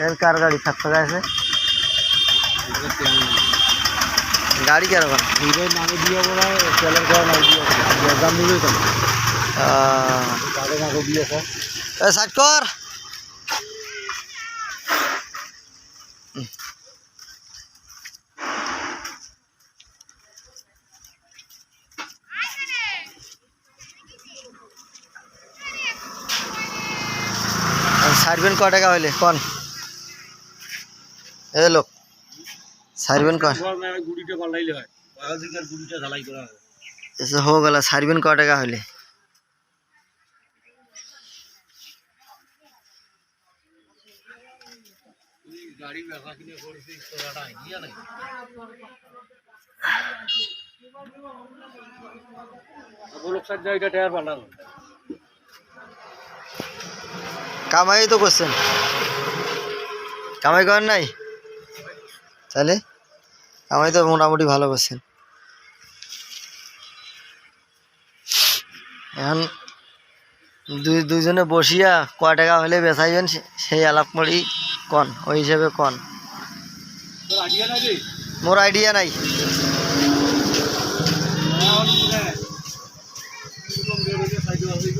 এর কার গাড়ি থাকতে আছে গাড়ি কীরকম নামে দিয়ে বলা তেলের করা নাই দিয়ে দাম নিবে তো আহ, তাদের নামে দিয়েছে এ সাইড কর সারবেন ক টাকা হইলে কন এ লোক, সারবেন হয় গেল, সারবেন ক টাকা হইলে। কামাই তো করছেন। কামাই করেন নাই? তাহলে কামাই তো মোটামুটি ভালো করছেন এখন দুই, দুইজনে বসিয়া ক টাকা হলে বেচাইবেন সেই আলাপ করি কন, ওই হিসেবে কন। মোর আইডিয়া নাই। সাইডে আছে